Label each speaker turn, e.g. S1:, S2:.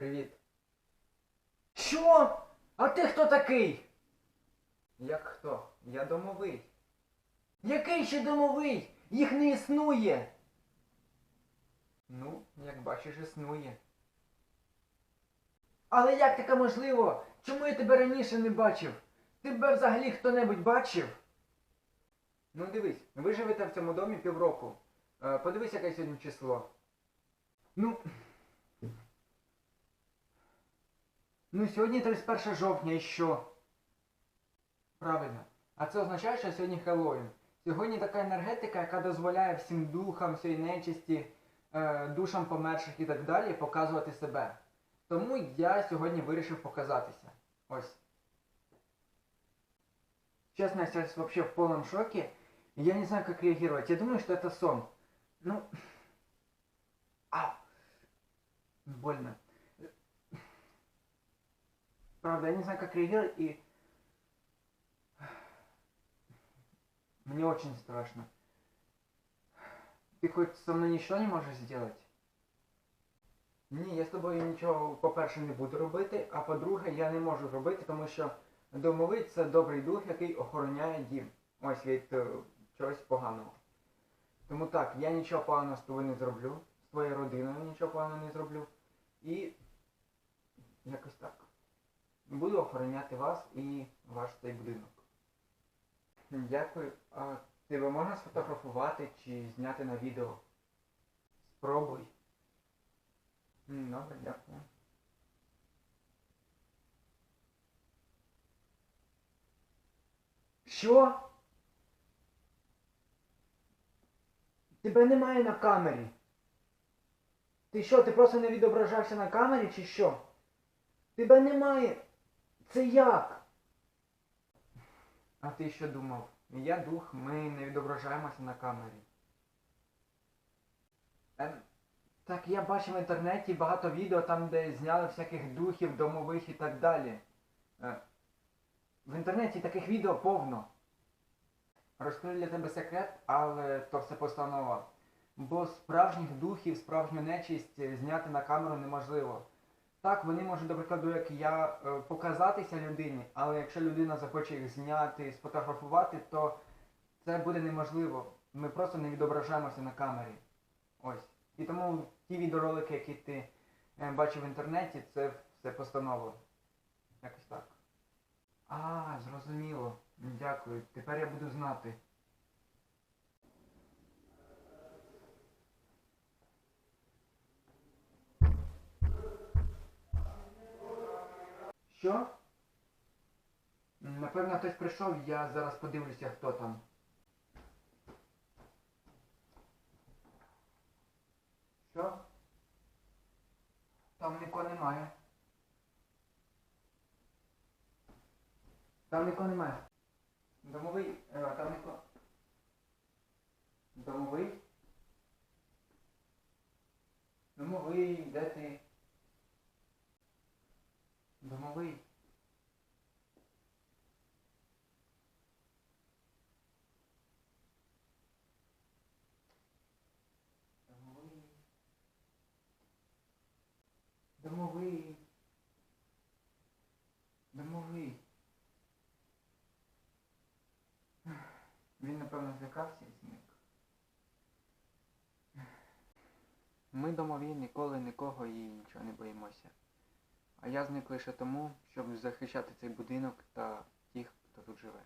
S1: Привіт. Що? А ти хто такий? Як хто? Я домовий. Який ще домовий? Їх не існує. Ну, як бачиш, існує. Але як таке можливо? Чому я тебе раніше не бачив? Тебе взагалі хто-небудь бачив? Ну дивись, ви живете в цьому домі півроку. Е, подивись, яке сьогодні число. Ну. Ну, сьогодні 31 жовтня і що? Правильно. А це означає, що сьогодні Хеллоуін. Сьогодні така енергетика, яка дозволяє всім духам, всій нечисті, е, душам померших і так далі показувати себе. Тому я сьогодні вирішив показатися. Ось. Честно, я сейчас вообще в полном шоке. Я не знаю, как реагировать. Я думаю, что это сон. Ну... Ау. Больно. Правда, я не знаю, как реагировать, и... Мне очень страшно. Ты хоть со мной ничего не можешь сделать? Ні, я з тобою нічого, по-перше, не буду робити, а по-друге, я не можу робити, тому що домовий це добрий дух, який охороняє дім. Ось від е, чогось поганого. Тому так, я нічого поганого з тобою не зроблю, з твоєю родиною нічого поганого не зроблю. І якось так. Буду охороняти вас і ваш цей будинок. Дякую. А тебе можна сфотографувати чи зняти на відео? Спробуй. Добре, дякую. Що? Тебе немає на камері. Ти що, ти просто не відображався на камері чи що? Тебе немає. Це як? А ти що думав? Я дух, ми не відображаємося на камері. Ем, так я бачив в інтернеті багато відео там, де зняли всяких духів, домових і так далі. Е, в інтернеті таких відео повно. Розкрию для тебе секрет, але то все постанова. Бо справжніх духів, справжню нечисть е, зняти на камеру неможливо. Так, вони можуть, до прикладу, як я, е, показатися людині, але якщо людина захоче їх зняти, сфотографувати, то це буде неможливо. Ми просто не відображаємося на камері. Ось. І тому ті відеоролики, які ти е, бачив в інтернеті, це все постанова. Якось так. А, зрозуміло. Дякую. Тепер я буду знати. Що? Напевно, хтось прийшов, я зараз подивлюся, хто там. Що? Там нікого немає. Там нікого немає. Домовий, е, там нікого. Домовий? Домовий, де ти? Домовий. Домовий. Домовий. Домовий. Він, напевно, злякався і зник. Ми домові ніколи нікого і нічого не боїмося. А я зник лише тому, щоб захищати цей будинок та тих, хто тут живе.